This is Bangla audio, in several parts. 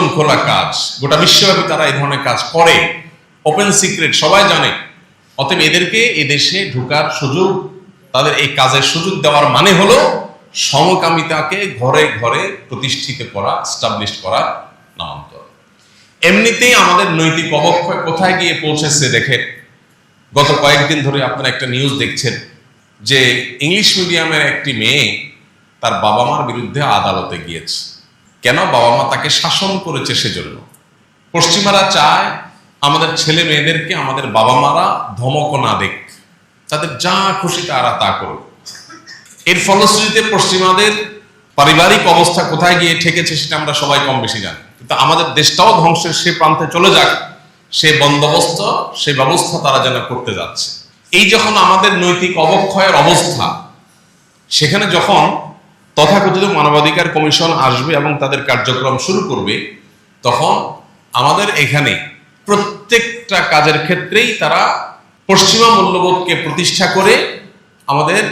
খোলা কাজ। গোটা বিশ্বব্যাপী তারা এই ধরনের কাজ করে। ওপেন সিক্রেট সবাই জানে। অতএব এদেরকে এই দেশে ঢুকার সুযোগ, তাদের এই কাজের সুযোগ দেওয়ার মানে হলো সমকামিতাকে ঘরে ঘরে প্রতিষ্ঠিত করা স্টাবলিশ করা নামান্তর। এমনিতেই আমাদের নৈতিক অবক্ষয় কোথায় গিয়ে পৌঁছেছে দেখে? গত কয়েকদিন ধরে আপনারা একটা নিউজ দেখছেন যে ইংলিশ মিডিয়ামের একটি মেয়ে তার বাবা মার বিরুদ্ধে আদালতে গিয়েছে। কেন বাবা মা তাকে শাসন করেছে সেজন্য? পশ্চিমারা চায় আমাদের ছেলে মেয়েদেরকে আমাদের বাবা মারা ধমক না দেখ তাদের যা খুশি তারা তা করুক। এর ফলশ্রুতিতে পশ্চিমাদের পারিবারিক অবস্থা কোথায় গিয়ে ঠেকেছে সেটা আমরা সবাই কম বেশি জানি। কিন্তু আমাদের দেশটাও ধ্বংসের সে প্রান্তে চলে যাক, সে বন্দোবস্ত, সে ব্যবস্থা তারা যেন করতে যাচ্ছে। এই যখন আমাদের নৈতিক অবক্ষয়ের অবস্থা, সেখানে যখন তথাকথিত মানবাধিকার কমিশন আসবে এবং তাদের কার্যক্রম শুরু করবে, তখন আমাদের এখানে প্রত্যেকটা কাজের ক্ষেত্রেই তারা পশ্চিমা মূল্যবোধকে প্রতিষ্ঠা করে আমাদের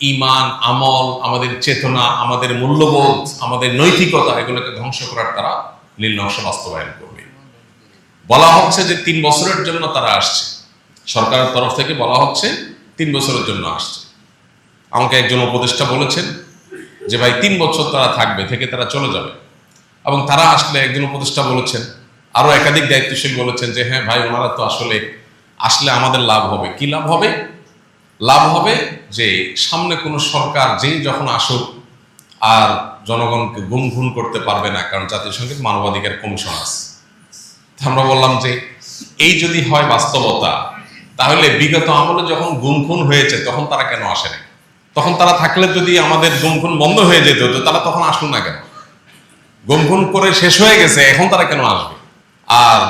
ইমান, আমল, আমাদের চেতনা, আমাদের মূল্যবোধ, আমাদের নৈতিকতা এগুলোকে ধ্বংস করার তারা নীলনকশ বাস্তবায়ন করবে। বলা হচ্ছে যে তিন বছরের জন্য তারা আসছে। সরকারের তরফ থেকে বলা হচ্ছে তিন বছরের জন্য আসছে। আমাকে একজন উপদেষ্টা বলেছেন যে ভাই তিন বছর তারা থাকবে, থেকে তারা চলে যাবে। এবং তারা আসলে একজন উপদেষ্টা বলেছেন, আরও একাধিক দায়িত্বশীল বলেছেন যে হ্যাঁ ভাই, ওনারা তো আসলে আসলে আমাদের লাভ হবে। কি লাভ হবে? লাভ হবে যে সামনে কোনো সরকার যেই যখন আসুক, আর জনগণকে গুম খুন করতে পারবে না, কারণ জাতিসংঘের মানবাধিকার কমিশন আছে। আমরা বললাম যে, এই যদি হয় বাস্তবতা, তাহলে বিগত আমলে যখন গুম খুন হয়েছে, তখন তারা কেন আসেনি? তখন তারা থাকলে যদি আমাদের গুমখুন বন্ধ হয়ে যেত, তো তারা তখন আসলো না কেন? গুমখুন করে শেষ হয়ে গেছে, এখন তারা কেন আসবে? আর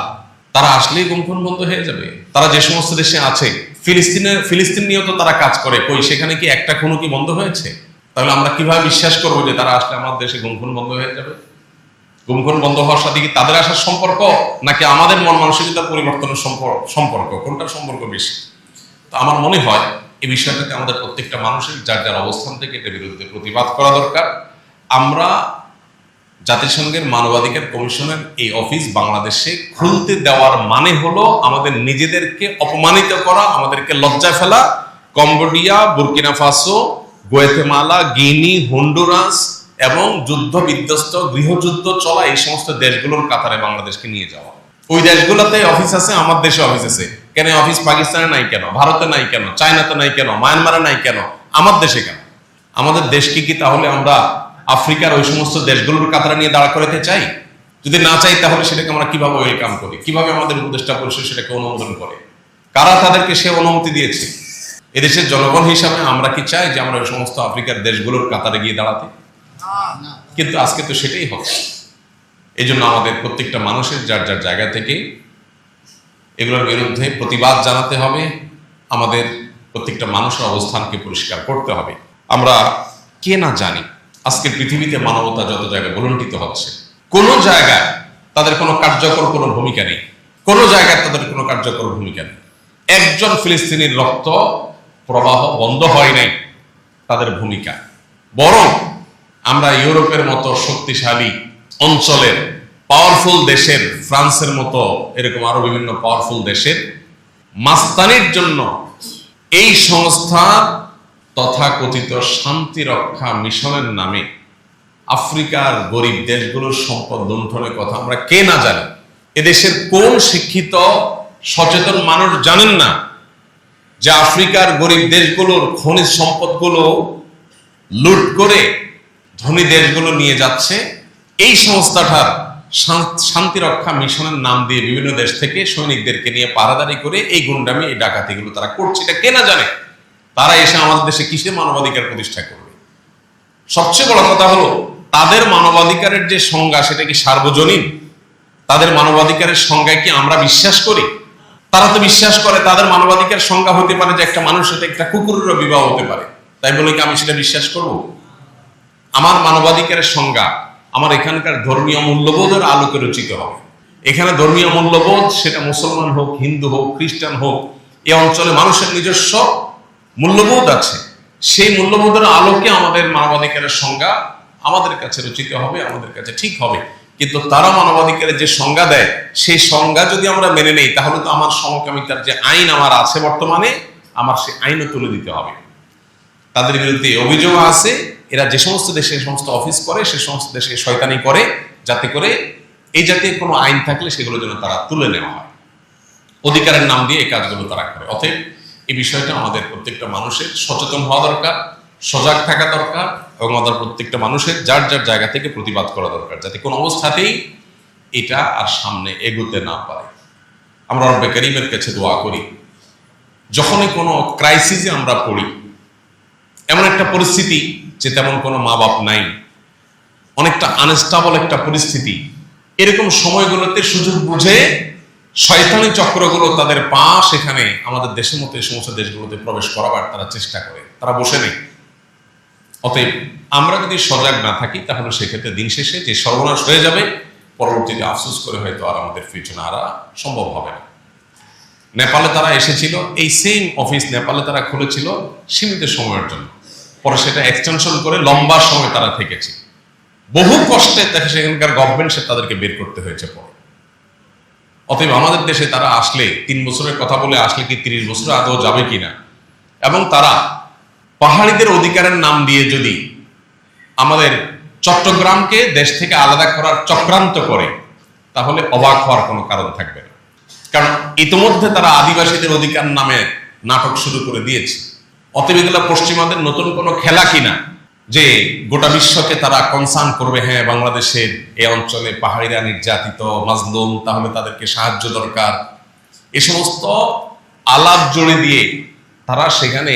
তারা আসলেই গুমখুন বন্ধ হয়ে যাবে? তারা যে সমস্ত দেশে আছে ফিলিস্তিনের ফিলিস্তিন নিয়েও তো তারা কাজ করে, কই, সেখানে কি একটা খুনও কি বন্ধ হয়েছে? তাহলে আমরা কীভাবে বিশ্বাস করব যে তারা আসলে আমার দেশে গুমখুন বন্ধ হয়ে যাবে? গুমখুন বন্ধ হওয়ার সাথে কি তাদের আসার সম্পর্ক, নাকি আমাদের মন মানসিকতা পরিবর্তনের সম্পর্ক? কোনটার সম্পর্ক বেশি? তো আমার মনে হয় এই বিষয়টাতে আমাদের প্রত্যেকটা মানুষের যার যার অবস্থান থেকে এটার বিরুদ্ধে প্রতিবাদ করা দরকার। আমরা জাতিসংঘের মানবাধিকার কমিশনের এই অফিস বাংলাদেশে খুলতে দেওয়ার মানে হলো আমাদের নিজেদেরকে অপমানিত করা, আমাদেরকে লজ্জায় ফেলা। Cambodia, Burkina Faso, Guatemala, Guinea, Honduras এবং যুদ্ধ বিধ্বস্ত গৃহযুদ্ধ চলা এই সমস্ত দেশগুলোর কাতারে বাংলাদেশকে নিয়ে যাওয়া। ওই দেশগুলোতে অফিস আছে, আমার দেশে অফিস আছে। কেন অফিস পাকিস্তানে নাই কেন? ভারতে নাই কেন? চায়নাতে নাই কেন? মায়ানমারে নাই কেন? আমার দেশে কেন? আমাদের দেশকে কি তাহলে আমরা আফ্রিকার ওই সমস্ত দেশগুলোর কাতারে নিয়ে দাঁড়া করাতে চাই? যদি না চাই তাহলে সেটাকে আমরা কীভাবে ওয়েলকাম করি? কীভাবে আমাদের উপদেষ্টা পরিষদ সেটাকে অনুমোদন করে? কারা তাদেরকে সে অনুমতি দিয়েছে? এদেশের জনগণ হিসাবে আমরা কি চাই যে আমরা ওই সমস্ত আফ্রিকার দেশগুলোর কাতারে গিয়ে দাঁড়াতে? কিন্তু আজকে তো সেটাই হবে এই আমাদের প্রত্যেকটা মানুষের যার যার জায়গা থেকে এগুলোর বিরুদ্ধে প্রতিবাদ জানাতে হবে। আমাদের প্রত্যেকটা মানুষের অবস্থানকে পরিষ্কার করতে হবে। আমরা কে না জানি, আজকের পৃথিবীতে মানবতা যত জায়গায় বলন্টিত হচ্ছে, কোনো জায়গায় তাদের কোনো কার্যকর কোনো ভূমিকা নেই। কোনো জায়গায় তাদের কোনো কার্যকর ভূমিকা নেই। একজন ফিলিস্তিনির রক্ত প্রবাহ বন্ধ হয় নাই, তাদের ভূমিকা। বরং আমরা ইউরোপের মতো শক্তিশালী অঞ্চলের পাওয়ারফুল দেশের, ফ্রান্সের মতো এরকম আরও বিভিন্ন পাওয়ারফুল দেশের মাস্তানির জন্য এই সংস্থা তথাকথিত শান্তি রক্ষা মিশনের নামে আফ্রিকার গরিব দেশগুলোর সম্পদ লুণ্ঠনের কথা আমরা কে না জানি। এদেশের কোন শিক্ষিত, সচেতন মানুষ জানেন না যে আফ্রিকার গরিব দেশগুলোর খনিজ সম্পদগুলো লুট করে ধনী দেশগুলো নিয়ে যাচ্ছে? এই সংস্থাটার শান্তি রক্ষা মিশনের নাম দিয়ে বিভিন্ন দেশ থেকে সৈনিকদেরকে নিয়ে পাহারাদারি করে এই গুন্ডামি, এই ডাকাতিগুলো তারা করছে। এটা কে না জানে? তারা এসে আমাদের দেশে কিসে মানবাধিকার প্রতিষ্ঠা করবে? সবচেয়ে বড় কথা হলো, তাদের মানবাধিকারের যে সংজ্ঞা, সেটা কি সার্বজনীন? তাদের মানবাধিকারের সংজ্ঞায় কি আমরা বিশ্বাস করি? তারা তো বিশ্বাস করে, তাদের মানবাধিকার সংজ্ঞা হতে পারে যে একটা মানুষ সাথে একটা কুকুরেরও বিবাহ হতে পারে। তাই বলে কি আমি সেটা বিশ্বাস করব? আমার মানবাধিকারের সংজ্ঞা আমার এখানকার ধর্মীয় মূল্যবোধের আলোকে রচিত হবে। এখানে ধর্মীয় মূল্যবোধ, সেটা মুসলমান হোক, হিন্দু হোক, খ্রিস্টান হোক, এ অঞ্চলে মানুষের নিজস্ব মূল্যবোধ আছে। সেই মূল্যবোধের আলোকে আমাদের মানবাধিকারের সংজ্ঞা আমাদের কাছে রচিত হবে, আমাদের কাছে ঠিক হবে। কিন্তু তারা মানবাধিকারের যে সংজ্ঞা দেয়, সেই সংজ্ঞা যদি আমরা মেনে নেই, তাহলে তো আমার সমকামিতার যে আইন আমার আছে বর্তমানে, আমার সেই আইনও তুলে দিতে হবে। তাদের বিরুদ্ধে অভিযোগ আছে এরা যে সমস্ত দেশে সমস্ত অফিস করে, সে সমস্ত দেশে শয়তানি করে, যাতে করে এই জাতীয় কোনো আইন থাকলে সেগুলো যেন তারা তুলে নেওয়া হয়। অধিকারের নাম দিয়ে এই কাজগুলো তারা করে। অতএব এই বিষয়টা আমাদের প্রত্যেকটা মানুষের সচেতন হওয়া দরকার, সজাগ থাকা দরকার এবং আমাদের প্রত্যেকটা মানুষের যার যার জায়গা থেকে প্রতিবাদ করা দরকার, যাতে কোনো অবস্থাতেই এটা আর সামনে এগোতে না পারে। আমরা রব্বে করিমের কাছে দোয়া করি, যখনই কোনো ক্রাইসিসে আমরা পড়ি, এমন একটা পরিস্থিতি যে তেমন কোনো মা বাপ নাই। অনেকটা আনস্টাবল একটা পরিস্থিতি। এরকম সময়গুলোতে সুযোগ বুঝে শয়তানি চক্রগুলো তাদের পা সেখানে আমাদের দেশের মতো এই সমস্ত দেশগুলোতে প্রবেশ করাবার তারা চেষ্টা করে। তারা বসে নেই। অতএব আমরা যদি সজাগ না থাকি, তাহলে সেক্ষেত্রে দিন শেষে যে সর্বনাশ হয়ে যাবে, পরবর্তীতে আফসোস করে হয়তো আর আমাদের পিছনে আর সম্ভব হবে না। নেপালে তারা এসেছিল। এই সেম অফিস নেপালে তারা খুলেছিল সীমিত সময়ের জন্য। পরে সেটা এক্সটেনশন করে লম্বা সময় তারা থেকেছে। বহু কষ্টে তাকে সেখানকার গভর্নমেন্ট সে তাদেরকে বের করতে হয়েছে পরে। অতএব আমাদের দেশে তারা আসলে তিন বছরের কথা বলে আসলে কি তিরিশ বছর আদৌ যাবে কিনা? এবং তারা পাহাড়িদের অধিকারের নাম দিয়ে যদি আমাদের চট্টগ্রামকে দেশ থেকে আলাদা করার চক্রান্ত করে, তাহলে অবাক হওয়ার কোনো কারণ থাকবে না। কারণ ইতিমধ্যে তারা আদিবাসীদের অধিকার নামে নাটক শুরু করে দিয়েছে। অতএব এগুলো পশ্চিমাদের নতুন কোনো খেলা কিনা যে গোটা বিশ্বকে তারা কনসার্ন করবে হ্যাঁ বাংলাদেশের এই অঞ্চলে পাহাড়িরা নির্যাতিত, মাজলুম, তাহলে তাদেরকে সাহায্য দরকার। এ সমস্ত আলাপ জড়ে দিয়ে তারা সেখানে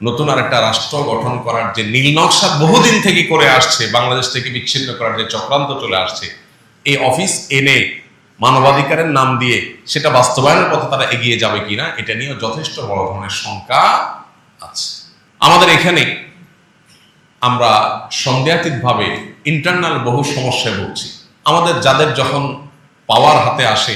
নতুন আর একটা রাষ্ট্র গঠন করার যে নীলনকশা বহুদিন থেকে করে আসছে, বাংলাদেশ থেকে বিচ্ছিন্ন করার যে চক্রান্ত চলে আসছে, এই অফিস এনে মানবাধিকারের নাম দিয়ে সেটা বাস্তবায়নের পথে তারা এগিয়ে যাবে কিনা, এটা নিয়েও যথেষ্ট বড় ধরনের শঙ্কা আমাদের এখানে আমরা সন্দেহাতীতভাবে ইন্টারনাল বহু সমস্যায় ভুগছি। আমাদের যাদের যখন পাওয়ার হাতে আসে,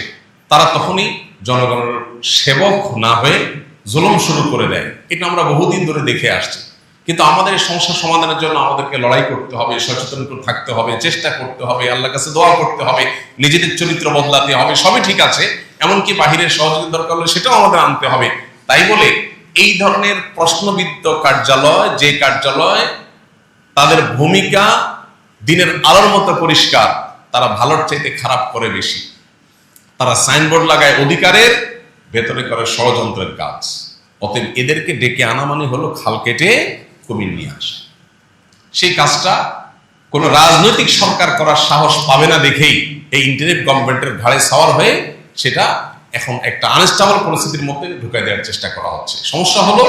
তারা তখনই জনগণের সেবক না হয়ে জুলুম শুরু করে দেয়। এটা আমরা বহুদিন ধরে দেখে আসছি। কিন্তু আমাদের এই সমস্যা সমাধানের জন্য আমাদেরকে লড়াই করতে হবে, সচেতন থাকতে হবে, চেষ্টা করতে হবে, আল্লাহর কাছে দোয়া করতে হবে, নিজেদের চরিত্র বদলাতে হবে, সবই ঠিক আছে। এমনকি বাহিরের সহযোগিতা দরকার হলে সেটাও আমাদের আনতে হবে। তাই বলে এই ধরনের প্রশ্নবিদ্ধ কার্যালয়, যে কার্যালয় তাদের ভূমিকা দিনের আলোর মতো পরিষ্কার, তারা ভালোর চাইতে খারাপ করে বেশি। তারা সাইনবোর্ড লাগায় অধিকারের, ভেতরে করে ষড়যন্ত্রের কাজ। অতএব এদেরকে ডেকে আনা মানে হলো খাল কেটে কুমির নিয়ে আসা। সেই কাজটা কোনো রাজনৈতিক সরকার করার সাহস পাবে না দেখেই এই ইন্টারনেট গভর্নমেন্টের ঘাড়ে সাওয়ার হয়ে সেটা এখন একটা আনস্টাবল পরিস্থিতির মধ্যে ঢুকাই দেওয়ার চেষ্টা করা হচ্ছে। সমস্যা হলো,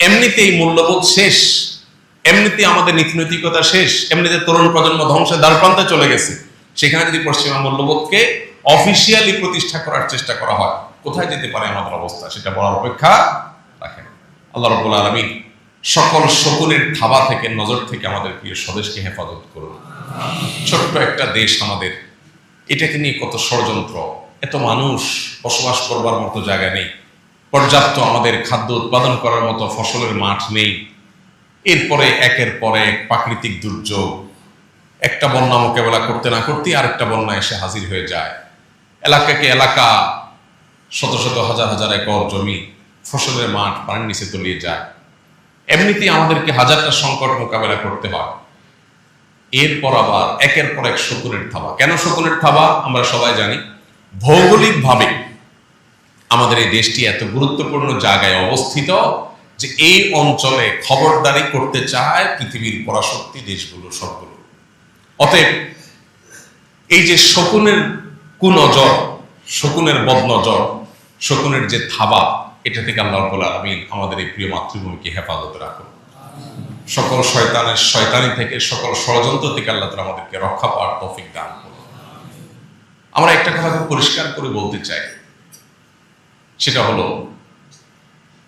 এমনিতেই মূল্যবোধ শেষ এমনিতে আমাদের নীতিনৈতিকতা শেষ, এমনিতে তরুণ প্রজন্ম ধ্বংসের দ্বারপ্রান্তে চলে গেছে। সেখানে যদি পশ্চিমা মূল্যবোধকে অফিসিয়ালি প্রতিষ্ঠা করার চেষ্টা করা হয়, কোথায় যেতে পারে আমাদের অবস্থা, সেটা বলার অপেক্ষা রাখে না। আল্লাহ রব্বুল আলমী সকল শকুনের থাবা থেকে, নজর থেকে আমাদের প্রিয় স্বদেশকে হেফাজত করুন। ছোট্ট একটা দেশ আমাদের, এটাকে নিয়ে কত ষড়যন্ত্র এত মানুষ বসবাস করবার মতো জায়গা নেই। পর্যাপ্ত আমাদের খাদ্য উৎপাদন করার মতো ফসলের মাঠ নেই। এরপরে একের পরে প্রাকৃতিক দুর্যোগ। একটা বন্যা মোকাবেলা করতে না করতেই আরেকটা বন্যা এসে হাজির হয়ে যায়। এলাকাকে এলাকা, শত শত হাজার হাজার একর জমি ফসলের মাঠ, পানির নিচে তলিয়ে যায়। এমনিতেই আমাদেরকে হাজারটা সংকট মোকাবেলা করতে হয়। এরপর আবার একের পর এক শকুনের থাবা। কেন শকুনের থাবা? আমরা সবাই জানি। ভৌগোলিকভাবে আমাদের এই দেশটি এত গুরুত্বপূর্ণ জায়গায় অবস্থিত যে এই অঞ্চলে খবরদারি করতে চায় পৃথিবীর পরাশক্তি দেশগুলো সবগুলো। অতএব এই যে শকুনের কুনজর, শকুনের বদনজর, শকুনের যে থাবা, এটা থেকে আল্লাহ রব্বুল আলামিন আমাদের এই প্রিয় মাতৃভূমিকে হেফাজতে রাখুন। সকল শয়তানের শয়তানি থেকে, সকল ষড়যন্ত্র থেকে আল্লাহ আমাদেরকে রক্ষা পাওয়ার তৌফিক দান করুন। আমরা একটা কথা খুব পরিষ্কার করে বলতে চাই। সেটা হলো,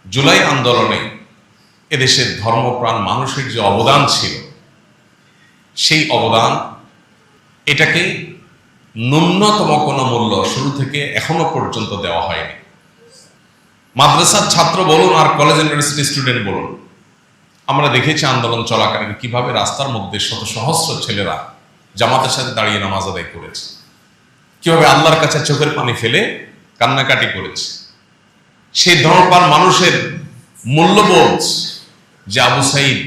জুলাই আন্দোলনে এদেশের ধর্মপ্রাণ মানুষের যে অবদান ছিল, সেই অবদান এটাকে ন্যূনতম কোনো মূল্য শুরু থেকে এখনও পর্যন্ত দেওয়া হয়নি। মাদ্রাসার ছাত্র বলুন আর কলেজ ইউনিভার্সিটি স্টুডেন্ট বলুন, আমরা দেখেছি আন্দোলন চলাকালীন কীভাবে রাস্তার মধ্যে শত সহস্র ছেলেরা জামাতের সাথে দাঁড়িয়ে নামাজ আদায় করেছে। কীভাবে আল্লাহর কাছে চোখের পানি ফেলে কান্নাকাটি করেছে। সেই ধর্মপাল মানুষের মূল্যবোধ যে আবু সাইদ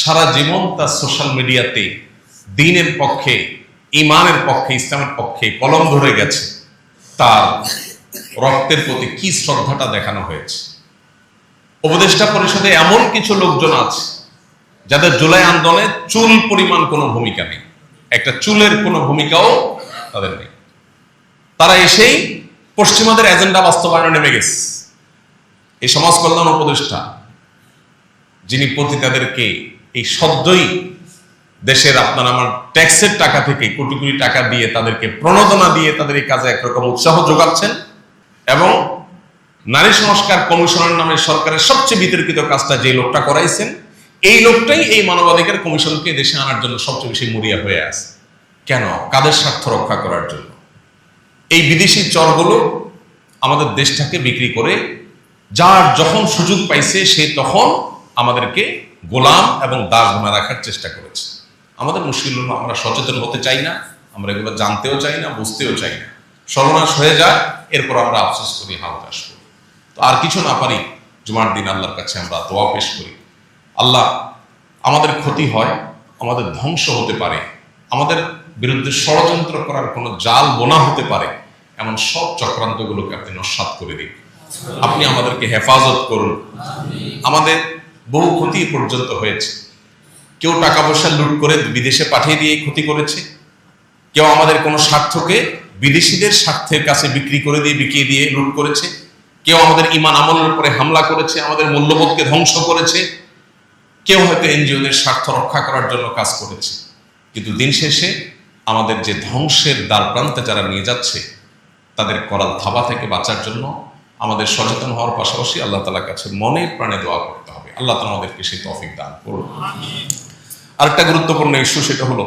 সারা জীবন তার সোশ্যাল মিডিয়াতে দিনের পক্ষে ইমানের পক্ষে, ইসলামের পক্ষে কলম ধরে গেছে, তার রক্তের প্রতি কি শ্রদ্ধাটা দেখানো হয়েছে। উপদেষ্টা পরিষদে এমন কিছু লোকজন আছে যাদের জুলাই আন্দোলনে চুল পরিমাণ কোনো ভূমিকা নেই। একটা চুলের কোনো ভূমিকাও তাদের নেই। তারা এসেই পশ্চিমাদের এজেন্ডা বাস্তবায়নে নেমে গেছে। এই সমাজ কল্যাণ উপদেষ্টা, যিনি পতিতাদেরকে এই সদ্যই দেশের আপনার আমার ট্যাক্সের টাকা থেকে কোটি কোটি টাকা দিয়ে তাদেরকে প্রণোদনা দিয়ে তাদের এই কাজে একরকম উৎসাহ যোগাচ্ছেন এবং নারী সংস্কার কমিশনের নামে সরকারের সবচেয়ে বিতর্কিত কাজটা যে লোকটা করাইছেন, এই লোকটাই এই মানবাধিকার কমিশনকে দেশে আনার জন্য সবচেয়ে বেশি মরিয়া হয়ে আছে। কেন? কাদের স্বার্থ রক্ষা করার জন্য? এই বিদেশি চরগুলো আমাদের দেশটাকে বিক্রি করে, যার যখন সুযোগ পাইছে, সে তখন আমাদেরকে গোলাম এবং দাস বানা রাখার চেষ্টা করেছে। আমাদের মুশকিল আমরা সচেতন হতে চাই না, আমরা এগুলো জানতেও চাই না, বুঝতেও চাই না। সর্বনাশ হয়ে যায় এরপর আমরা আফসোস করি হালকাশ করি। তো আর কিছু না পারি, জুমার দিন আল্লাহর কাছে আমরা দোয়া পেশ করি। আল্লাহ, আমাদের ক্ষতি হয়, আমাদের ধ্বংস হতে পারে, আমাদের বিরুদ্ধে ষড়যন্ত্র করার কোনো জাল বোনা হতে পারে, এমন সব চক্রান্তগুলোকে আপনি নস্বাত করে দিন। আপনি আমাদেরকে হেফাজত করুন। আমাদের বহু ক্ষতি পর্যন্ত হয়েছে। কেউ টাকা পয়সা লুট করে বিদেশে পাঠিয়ে দিয়ে ক্ষতি করেছে। কেউ আমাদের কোনো স্বার্থকে বিদেশিদের স্বার্থের কাছে বিক্রি করে দিয়ে, বিকিয়ে দিয়ে লুট করেছে। কেউ আমাদের ইমান আমলের উপরে হামলা করেছে, আমাদের মূল্যবোধকে ধ্বংস করেছে। কেউ হয়তো এনজিওদের স্বার্থ রক্ষা করার জন্য কাজ করেছে। কিন্তু দিন শেষে আমাদের যে ধ্বংসের দ্বার প্রান্তে যারা নিয়ে যাচ্ছে, তাদের করাল থাবা থেকে বাঁচার জন্য আমাদের সচেতন হওয়ার পাশাপাশি আল্লাহ তালার কাছে মনে প্রাণে দোয়া করতে হবে। আল্লাহ তালা আমাদেরকে সেই তফিক দান করুন। আরেকটা গুরুত্বপূর্ণ ইস্যু সেটা হলো,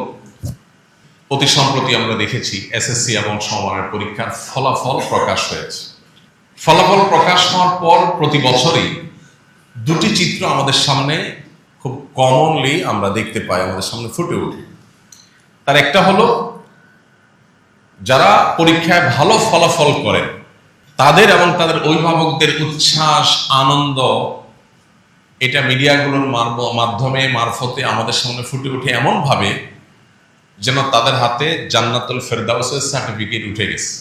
অতি সম্প্রতি আমরা দেখেছি এসএসসি এবং সমমানের পরীক্ষার ফলাফল প্রকাশ হয়েছে। ফলাফল প্রকাশ হওয়ার পর প্রতি বছরই দুটি চিত্র আমাদের সামনে খুব কমনলি আমরা দেখতে পাই, আমাদের সামনে ফুটে ওঠে। তার একটা হলো, যারা পরীক্ষায় ভালো ফলাফল করেন তাদের এবং তাদের অভিভাবকদের উচ্ছ্বাস, আনন্দ, এটা মিডিয়াগুলোর মাধ্যমে, মারফতে আমাদের সামনে ফুটে ওঠে এমন ভাবে যেন তাদের হাতে জান্নাতুল ফেরদাউসের সার্টিফিকেট উঠে গেছে।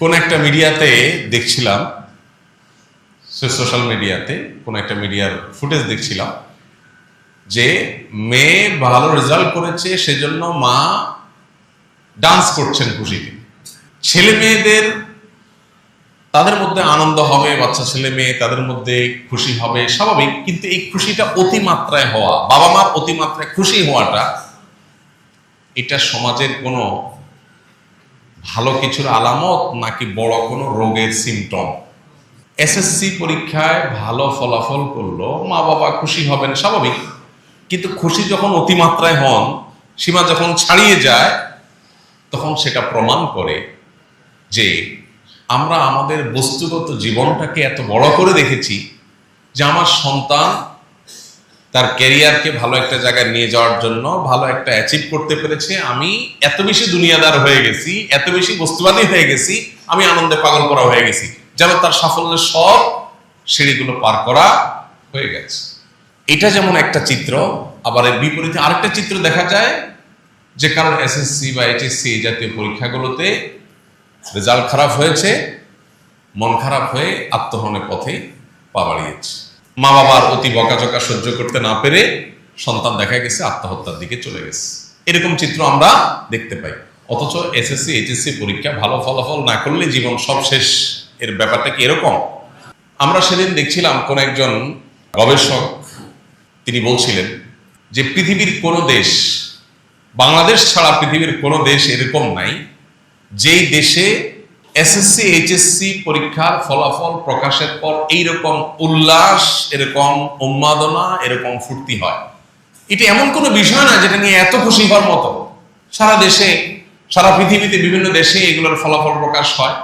কোন একটা মিডিয়াতে দেখছিলাম সোশ্যাল মিডিয়াতে কোন একটা মিডিয়ার ফুটেজ দেখছিলাম যে মেয়ে ভালো রেজাল্ট করেছে, সেজন্য মা ডান্স করছেন খুশিতে। ছেলে মেয়েদের, তাদের মধ্যে আনন্দ হবে, বাচ্চা ছেলে মেয়ে তাদের মধ্যে খুশি হবে, স্বাভাবিক। কিন্তু এই খুশিটা অতিমাত্রায় হওয়া বাবা মার অতিমাত্রায় খুশি হওয়াটা, এটা সমাজের কোনো ভালো কিছুর আলামত নাকি বড় কোনো রোগের সিমটম এসএসসি পরীক্ষায় ভালো ফলাফল করল মা বাবা খুশি হবেন, স্বাভাবিক। কিন্তু খুশি যখন অতিমাত্রায় হন, সীমা যখন ছাড়িয়ে যায়, তখন সেটা প্রমাণ করে যে আমরা আমাদের বস্তুগত জীবনটাকে এত বড় করে দেখেছি যে আমার সন্তান তার ক্যারিয়ারকে ভালো একটা জায়গায় নিয়ে যাওয়ার জন্য ভালো একটা অ্যাচিভ করতে পেরেছে। আমি এত বেশি দুনিয়াদার হয়ে গেছি, এত বেশি বস্তুবাদী হয়ে গেছি, আমি আনন্দে পাগল করা হয়ে গেছি। যেন তার সাফল্যের সব সিঁড়িগুলো পার করা হয়ে গেছে। এটা যেমন একটা চিত্র, আবার এর বিপরীতে আরেকটা চিত্র দেখা যায়, যে কারণ এসএসসি বা এইচএসসি এই জাতীয় পরীক্ষাগুলোতে রেজাল্ট খারাপ হয়েছে, মন খারাপ হয়ে আত্মহনের পথে পা বাড়িয়েছে। মা বাবার অতি বকাঝকা সহ্য করতে না পেরে সন্তান দেখা গেছে, আত্মহত্যার দিকে চলে গেছে। এরকম চিত্র আমরা দেখতে পাই। অথচ এসএসসি এইচএসসি পরীক্ষা ভালো ফলাফল না করলে জীবন সব শেষ। এর ব্যাপারটা কি এরকম? আমরা সেদিন দেখছিলাম কোন একজন গবেষক তিনি বলছিলেন যে পৃথিবীর কোনো দেশ, বাংলাদেশ ছাড়া পৃথিবীর কোনো দেশ এরকম নাই, যেই দেশে এসএসসি এইচএসসি পরীক্ষার ফলাফল প্রকাশের পর এইরকম উল্লাস, এরকম উন্মাদনা, এরকম ফুর্তি হয়। এটা এমন কোনো বিষয় না যেটা নিয়ে এত খুশি হওয়ার মতো। সারা দেশে, সারা পৃথিবীতে বিভিন্ন দেশে এগুলোর ফলাফল প্রকাশ হয়।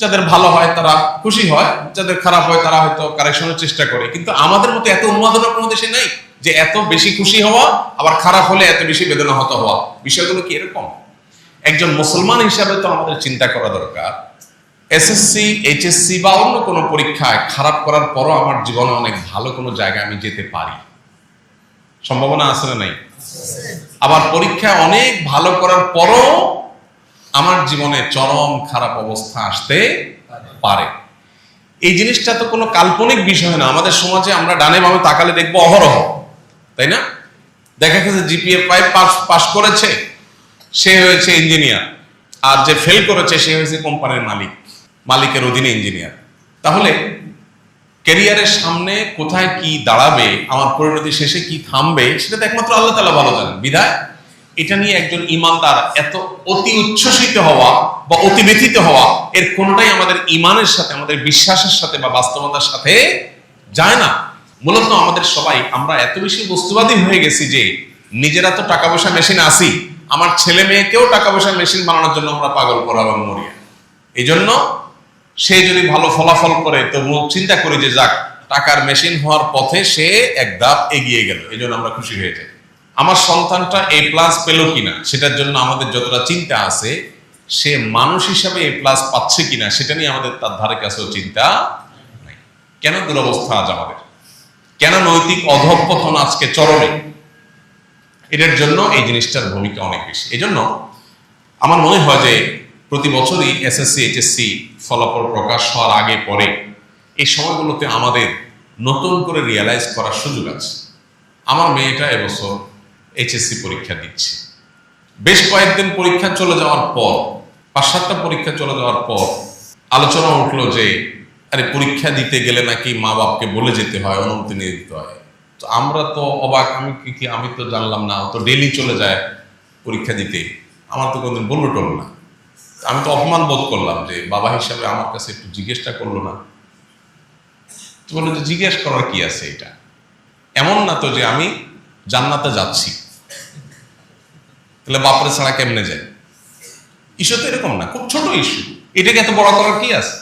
যাদের ভালো হয় তারা খুশি হয়, যাদের খারাপ হয় তারা হয়তো কারেকশনের চেষ্টা করে। কিন্তু আমাদের মতো এত উন্মাদনা কোনো দেশে নেই যে এত বেশি খুশি হওয়া, আবার খারাপ হলে এত বেশি বেদনা হত হওয়া। বিষয়গুলো কি এরকম? একজন মুসলমান হিসাবে তো আমাদের চিন্তা করা দরকার। এসএসসি এইচএসসি বা অন্য কোনো পরীক্ষায় খারাপ করার পরও আমার জীবনে অনেক ভালো কোনো জায়গায় আমি যেতে পারি। সম্ভাবনা আছে না নাই? আবার পরীক্ষায় অনেক ভালো করার পরও আমার জীবনে চরম খারাপ অবস্থা আসতে পারে। এই জিনিসটা তো কোনো কাল্পনিক বিষয় না। আমাদের সমাজে আমরা ডানে বামে তাকালে দেখব অহরহ, তাই না? দেখা গেছে জিপিএ পাই পাস পাস করেছে, সে হয়েছে ইঞ্জিনিয়ার আর যে ফেল করেছে, সে হয়েছে কোম্পানির মালিক, মালিকের অধীনে ইঞ্জিনিয়ার তাহলে ক্যারিয়ারের সামনে কোথায় কি দাঁড়াবে, আমার পরিণতি শেষে কি থামবে, সেটা তো একমাত্র আল্লাহ তালা ভালো জানেন। বিধায় এটা নিয়ে একজন ইমানদার এত অতি উচ্ছ্বসিত হওয়া বা অতি ব্যথিত হওয়া, এর কোনটাই আমাদের ইমানের সাথে, আমাদের বিশ্বাসের সাথে বা বাস্তবতার সাথে যায় না। মূলত আমাদের সবাই, আমরা এত বেশি বস্তুবাদী হয়ে গেছি যে নিজেরা তো টাকা পয়সা মেশিন আসি আমার ছেলে মেয়েকেও টাকা পয়সা মেশিন বানানোর জন্য আমরা পাগল করা মরিয়া। এই জন্য সে যদি ভালো ফলাফল করে, তো চিন্তা করি যে যাক, টাকার মেশিন হওয়ার পথে সে এক ধাপ এগিয়ে গেল এই জন্য আমরা খুশি হয়ে যাই। আমার সন্তানটা এ প্লাস পেল কিনা, সেটার জন্য আমাদের যতটা চিন্তা আছে, সে মানুষ হিসাবে এ প্লাস পাচ্ছে কিনা, সেটা নিয়ে আমাদের তার ধারে কাছেও চিন্তা নাই। কেন দুরবস্থা আজ আমাদের? কেন নৈতিক অধঃপতন আজকে চরমে? এটার জন্য এই জিনিসটার ভূমিকা অনেক বেশি। এই জন্য আমার মনে হয় যে প্রতি বছরই এসএসসি এইচএসসি ফলাফল প্রকাশ হওয়ার আগে পরে এই সময়গুলোতে আমাদের নতুন করে রিয়ালাইজ করার সুযোগ আছে। আমার মেয়েটা এবছর এইচএসসি পরীক্ষা দিচ্ছে। বেশ কয়েকদিন পরীক্ষা চলে যাওয়ার পর, পাঁচ সাতটা পরীক্ষা চলে যাওয়ার পর আলোচনা উঠল যে, আরে পরীক্ষা দিতে গেলে নাকি মা বাপকে বলে যেতে হয়, অনুমতি নিয়ে দিতে হয়। তো আমরা তো অবাক, আমি কি কি, আমি তো জানলাম না তো ডেলি চলে যায় পরীক্ষা দিতে। আমার তো কোনদিন বলল টল না। আমি তো অপমান বোধ করলাম যে, বাবা হিসাবে আমার কাছে একটু জিজ্ঞেসটা করল না। তো বলল যে, জিজ্ঞেস করার কি আছে এটা? এমন না তো যে আমি জান্নাতে যাচ্ছি। তাহলে বাপরে ছাড়া কেমনে যায়? ইস্যু তো এরকম না, খুব ছোট ইস্যু এটাকে এত বড় করার কি আছে?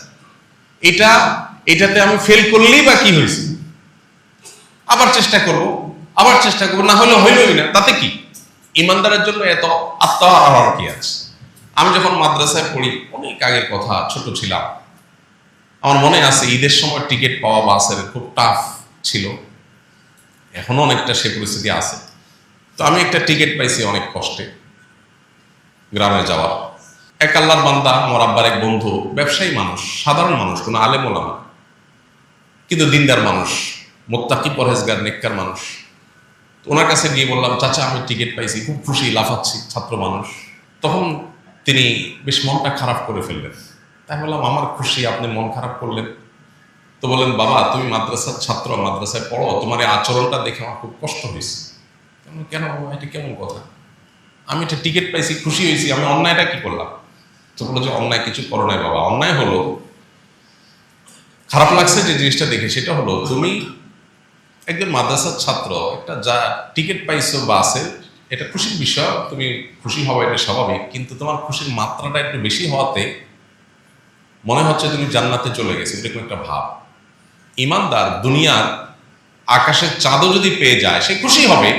এটা, এটাতে আমি ফেল করলেই বা কি হয়েছে? আবার চেষ্টা করব, আবার চেষ্টা করব, না হলে হইলই না। তাতে কি? ইমানদারের জন্য এত আত্মহারা কি আছে? আমি যখন মাদ্রাসায় পড়ি, অনেক আগের কথা, ছোট ছিলাম। আমার মনে আছে, ঈদের সময় টিকিট পাওয়া বাসের খুব টাফ ছিল। এখনও অনেকটা সে পরিস্থিতি আছে। তো আমি একটা টিকিট পাইছি অনেক কষ্টে। গ্রামে যাওয়ার। এক আল্লাহর বান্দা, আমার আব্বার এক বন্ধু, ব্যবসায়ী মানুষ, সাধারণ মানুষ, কোনো আলেম ওলামা, কিন্তু দিনদার মানুষ, মোত্তাকি পরহেজগার, নেককার মানুষ। ওনার কাছে গিয়ে বললাম, চাচা, আমি টিকিট পাইছি, খুব খুশি, লাফাচ্ছি, ছাত্র মানুষ। তখন তিনি বেশ মনটা খারাপ করে ফেললেন। তাই বললাম, আমার খুশি, আপনি মন খারাপ করলেন। তো বললেন, বাবা, তুমি মাদ্রাসার ছাত্র, মাদ্রাসায় পড়ো, তোমার এই আচরণটা দেখে আমার খুব কষ্ট হয়েছে। কেন, এটা কেমন কথা? আমি একটা টিকিট পাইছি, খুশি হয়েছি, আমি অন্যায়টা কি করলাম? তো বলল যে অন্যায় কিছু করো নাই বাবা। অন্যায় হলো, খারাপ লাগছে যে জিনিসটা দেখে, সেটা হলো তুমি একজন মাদ্রাসার ছাত্র, একটা যা টিকিট পাইছো বাসে এটা খুশির বিষয়, তুমি খুশি হওয়া এটা স্বাভাবিক, কিন্তু তোমার খুশির মাত্রাটা একটু বেশি হওয়াতে মনে হচ্ছে তুমি জান্নাতে চলে গেছো, এরকম একটা ভাব। ইমানদার দুনিয়ার আকাশের চাঁদও যদি পেয়ে যায়, সে খুশি হবে।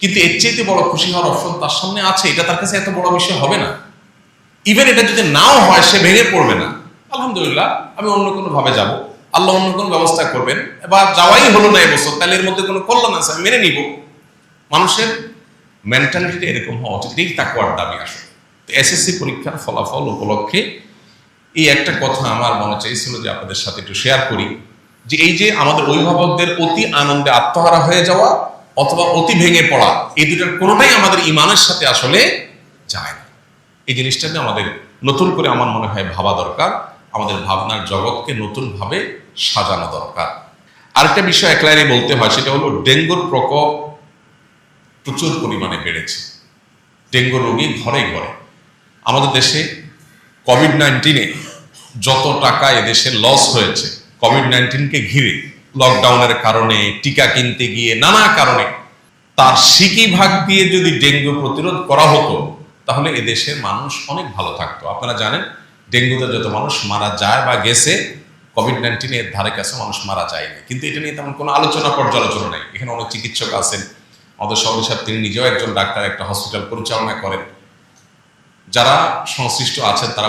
কিন্তু এর চাইতে বড় খুশি হওয়ার অপশন তার সামনে আছে, এটা তার কাছে এত বড় বিষয় হবে না। ইভেন এটা যদি নাও হয়, সে ভেঙে পড়বে না। আলহামদুলিল্লাহ, আমি অন্য কোনো ভাবে যাব। আল্লাহ অন্য কোনো ব্যবস্থা করবেন। এবার যাওয়াই হলো না এবছর, তাহলে এর মধ্যে কোনো কল্যাণ আছে, আমি মেনে নিব। মানুষের মেন্টালিটিটা এরকম হওয়া উচিত এই তাকুয়ার দাবি আসলে। তো এসএসসি পরীক্ষার ফলাফল উপলক্ষে এই একটা কথা আমার মনে চাইছিল যে আপনাদের সাথে একটু শেয়ার করি, যে এই যে আমাদের অভিভাবকদের অতি আনন্দে আত্মহারা হয়ে যাওয়া অথবা অতি ভেঙে পড়া, এই দুটার কোনোটাই আমাদের ইমানের সাথে আসলে যায় না। এই জিনিসটাকে আমাদের নতুন করে আমার মনে হয় ভাবা দরকার। আমাদের ভাবনার জগৎকে নতুনভাবে সাজানো দরকার। আরেকটা বিষয় এক লাইনে বলতে হয়, সেটা হলো ডেঙ্গুর প্রকোপ প্রচুর পরিমাণে বেড়েছে। ডেঙ্গু রোগী ঘরে ঘরে। আমাদের দেশে কোভিড নাইন্টিনে যত টাকা এদেশে লস হয়েছে কোভিড নাইন্টিনকে ঘিরে লকডাউনের কারণে, টিকা কিনতে গিয়ে নানা কারণে তার সিকি ভাগ দিয়ে যদি ডেঙ্গু প্রতিরোধ করা হতো, তাহলে এদেশের মানুষ অনেক ভালো থাকতো। আপনারা জানেন, ডেঙ্গুতে যত মানুষ মারা যায় বা গেছে কোভিড নাইন্টিনের ধারে কাছে মানুষ মারা যায়নি। কিন্তু এটা নিয়ে তেমন কোনো আলোচনা, পর্যালোচনা নেই। এখানে অনেক চিকিৎসক আছেন। আমাদের সাহেব, তিনি নিজেও একজন ডাক্তার, একটা হসপিটাল পরিচালনা করেন। যারা সংশ্লিষ্ট আছেন, তারা